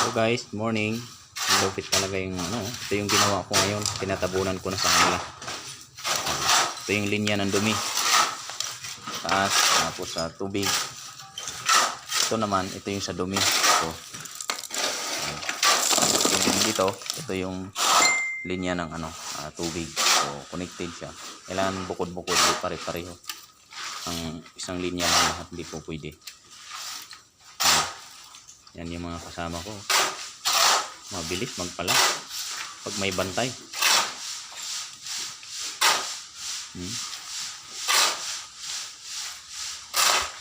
So guys, morning. Lupit talaga yung ano. Ito yung ginawa ko ngayon. Tinatabunan ko na sa kanila. Ito yung linya ng dumi. Taas, tapos sa tubig. Ito naman, ito yung sa dumi. Ito. Yung dito, ito yung linya ng ano, ah, tubig. So, connected siya. Kailangan bukod-bukod, pare-pareho. Ang isang linya lang lahat, hindi po pwede. Yan yung mga kasama ko. Mabilis magpala. Pag may bantay. Hmm.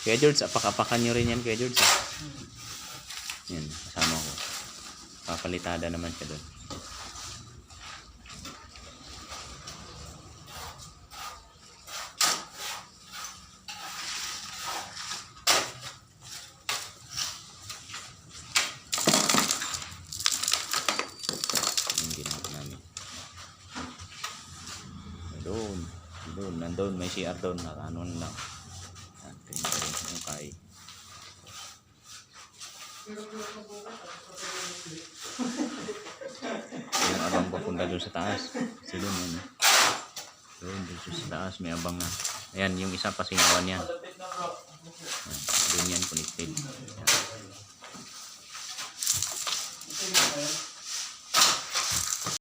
Kuya George, apak-apakan nyo rin yan, Kuya George. ah. Yan, kasama ko. Papalitada naman siya doon. yung ginawa namin. Doon. Doon. Nandun. May CR doon. Nakaano lang. Yan. Ganyan rin. Yung kay. yung abang papunta doon sa taas. Si doon yun. eh. Doon. Doon sa taas. May abang na. Ayan. Yung isa pa singawan yan. Ayan. Doon yan. Connected. Ayan.